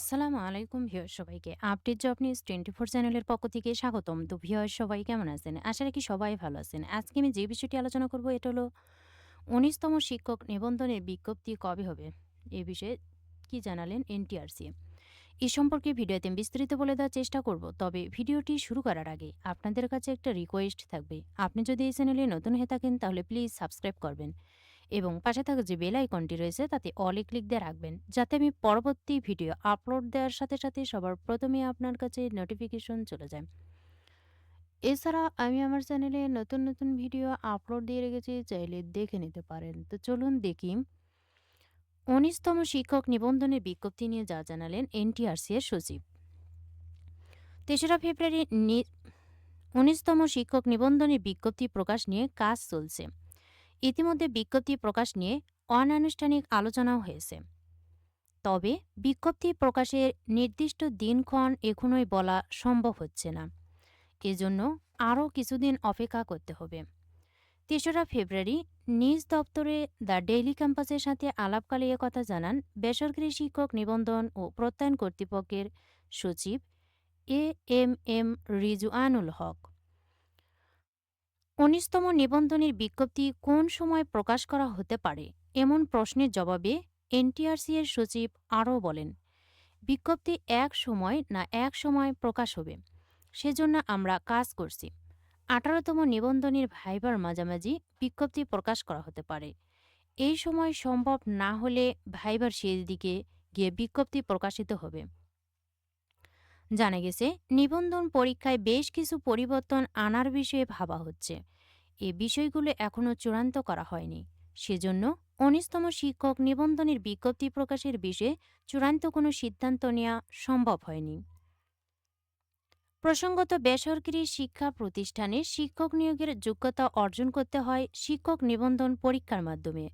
আসসালামু আলাইকুম ভিউয়ার সবাইকে। Update job news twenty four চ্যানেলের পক্ষ থেকে স্বাগতম। তো ভিউয়ার সবাই কেমন আছেন? আশা রাখি সবাই ভালো আছেন। আজকে আমি যে বিষয়টি আলোচনা করব, এটা হলো উনিশতম শিক্ষক নিবন্ধনের বিজ্ঞপ্তি কবে হবে? এ বিষয়ে কি জানালেন এনটিআরসি। এ সম্পর্কে ভিডিওতে বিস্তারিত বলে দেওয়ার চেষ্টা করব, তবে ভিডিওটি শুরু করার আগে আপনাদের কাছে একটা রিকোয়েস্ট থাকবে। আপনি যদি এই চ্যানেলে নতুন হয়ে থাকেন, তাহলে প্লিজ সাবস্ক্রাইব করবেন। এবং পাশে থাকা যে বেল আইকনটি রয়েছে, তাতে অলে ক্লিক দিয়ে রাখবেন। যাতে আমি পরবর্তী ভিডিও আপলোড দেওয়ার সাথে সাথে সবার প্রথমে আপনার কাছে নোটিফিকেশন চলে যায়। এছাড়া আমি আমার চ্যানেলে নতুন নতুন ভিডিও আপলোড দিয়ে রেখেছি, চাইলে দেখে নিতে পারেন। তো চলুন দেখি। উনিশতম শিক্ষক নিবন্ধনের বিজ্ঞপ্তি নিয়ে যা জানালেন এনটিআরসি এর সচিব। তেসরা ফেব্রুয়ারি উনিশতম শিক্ষক নিবন্ধনের বিজ্ঞপ্তি প্রকাশ নিয়ে কাজ চলছে। ইতিমধ্যে বিজ্ঞপ্তি প্রকাশ নিয়ে অনানুষ্ঠানিক আলোচনাও হয়েছে। তবে বিজ্ঞপ্তি প্রকাশের নির্দিষ্ট দিনক্ষণ এখনোই বলা সম্ভব হচ্ছে না। এজন্য আরও কিছুদিন অপেক্ষা করতে হবে। তেসরা ফেব্রুয়ারি নিজ দপ্তরে দ্য ডেইলি ক্যাম্পাসের সাথে আলাপকালে কথা জানান বেসরকারি শিক্ষক নিবন্ধন ও প্রত্যয়ন কর্তৃপক্ষের সচিব এ এম এম রিজুয়ানুল হক। উনিশতম নিবন্ধনের বিজ্ঞপ্তি কোন সময় প্রকাশ করা হতে পারে? এমন প্রশ্নের জবাবে এনটিআরসি এর সচিব আরও বলেন, বিজ্ঞপ্তি এক সময় না এক সময় প্রকাশ হবে। সেজন্য আমরা কাজ করছি। আঠারোতম নিবন্ধনের ভাইবার মাঝামাঝি বিজ্ঞপ্তি প্রকাশ করা হতে পারে। এই সময় সম্ভব না হলে ভাইবার শেষ দিকে গিয়ে বিজ্ঞপ্তি প্রকাশিত হবে। জানা গেছে, নিবন্ধন পরীক্ষায় বেশ কিছু পরিবর্তন আনার বিষয়ে ভাবা হচ্ছে। এ বিষয়গুলো এখনও চূড়ান্ত করা হয়নি। সেজন্য উনিশতম শিক্ষক নিবন্ধনের বিজ্ঞপ্তি প্রকাশের বিষয়ে চূড়ান্ত কোনো সিদ্ধান্ত নেওয়া সম্ভব হয়নি। প্রসঙ্গত বেসরকারি শিক্ষা প্রতিষ্ঠানে শিক্ষক নিয়োগের যোগ্যতা অর্জন করতে হয় শিক্ষক নিবন্ধন পরীক্ষার মাধ্যমে।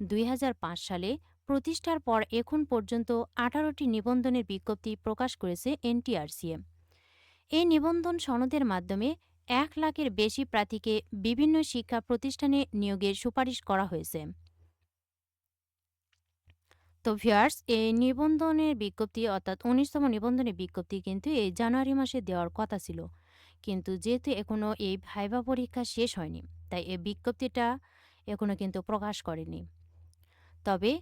দুই হাজার পাঁচ সালে প্রতিষ্ঠার পর এখন পর্যন্ত আঠারোটি নিবন্ধনের বিজ্ঞপ্তি প্রকাশ করেছে এনটিআরসিএ এই নিবন্ধন সনদের মাধ্যমে এক লাখের বেশি প্রার্থীকে বিভিন্ন শিক্ষা প্রতিষ্ঠানে নিয়োগের সুপারিশ করা হয়েছে। তো ভিয়ার্স এই নিবন্ধনের বিজ্ঞপ্তি অর্থাৎ উনিশতম নিবন্ধনের বিজ্ঞপ্তি কিন্তু এই জানুয়ারি মাসে দেওয়ার কথা ছিল। কিন্তু যেহেতু এখনও এই ভাইবা পরীক্ষা শেষ হয়নি, তাই এই বিজ্ঞপ্তিটা এখনও কিন্তু প্রকাশ করেনি। তবে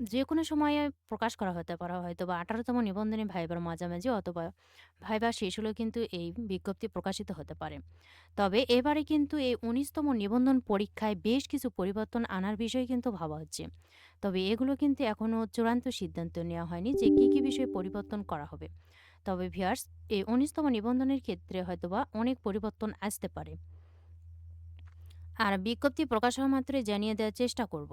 যে কোনো সময়ে প্রকাশ করা হতে পারে। হয়তো বা আঠারোতম নিবন্ধনে ভাইবার মাঝামাঝি অথবা ভাইবা শেষ হলেও কিন্তু এই বিজ্ঞপ্তি প্রকাশিত হতে পারে। তবে এবারে কিন্তু এই উনিশতম নিবন্ধন পরীক্ষায় বেশ কিছু পরিবর্তন আনার বিষয়ে কিন্তু ভাবা হচ্ছে। তবে এগুলো কিন্তু এখনও চূড়ান্ত সিদ্ধান্ত নেওয়া হয়নি যে কী কী বিষয়ে পরিবর্তন করা হবে। তবে ভিয়ার্স এই উনিশতম নিবন্ধনের ক্ষেত্রে হয়তোবা অনেক পরিবর্তন আসতে পারে। আর বিজ্ঞপ্তি প্রকাশ হওয়া মাত্রই জানিয়ে দেওয়ার চেষ্টা করব।